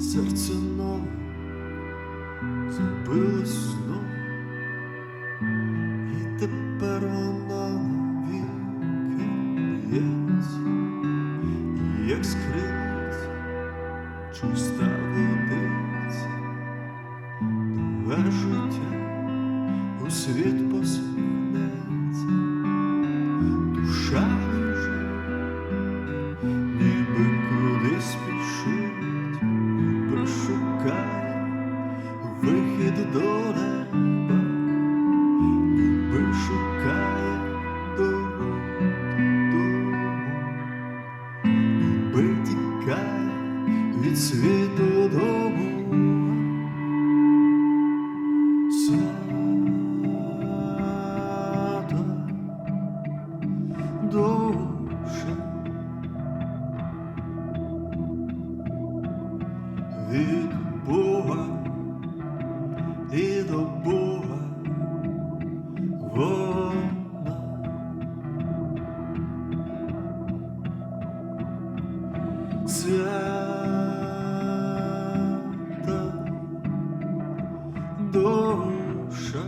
знову забилось знов, і тепер вона навіки б'ється, і як скрипить чиста водиця, нове життя у світ посміхнеться, душа тікає від світу дому. Свята душа від Бога і до свята. Душа.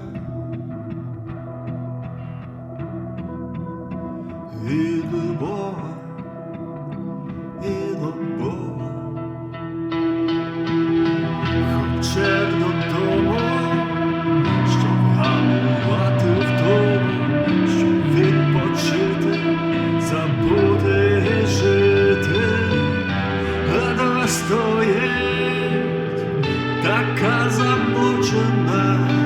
Від Бога замучена,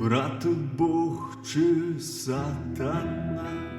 брат Бог чи сатана,